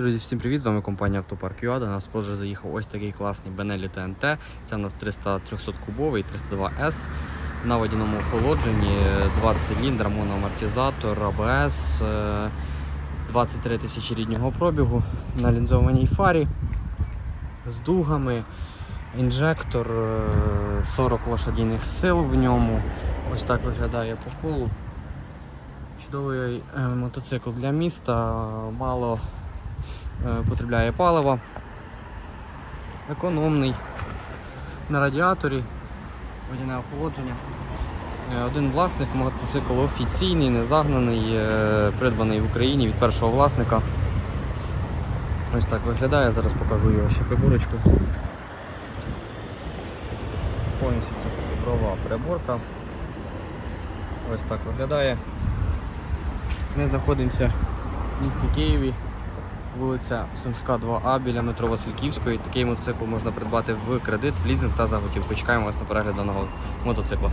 Друзі, всім привіт! З вами компанія Автопарк ЮА. До нас позже заїхав ось такий класний Benelli TNT. Це у нас 300 300 кубовий 302S на водяному охолодженні, 2 циліндра, моноамортизатор, АБС, е, 23 тисячі ріднього пробігу на лінзованій фарі з дугами, інжектор, е, 40 лошадійних сил в ньому. Ось так виглядає по колу. Чудовий е, мотоцикл для міста, мало е, потребляє палива, економний на радіаторі, водяне охолодження. Е, Один власник, мотоцикл офіційний, не загнаний, е, придбаний в Україні від першого власника. Ось так виглядає, зараз покажу його ще приборочку. Повністю це цифрова приборка. Ось так виглядає. Ми знаходимося в місті Києві, вулиця Сумська, 2А біля метро Васильківської. Такий мотоцикл можна придбати в кредит, в лізинг та за готівку. Чекаємо вас на перегляд даного мотоцикла.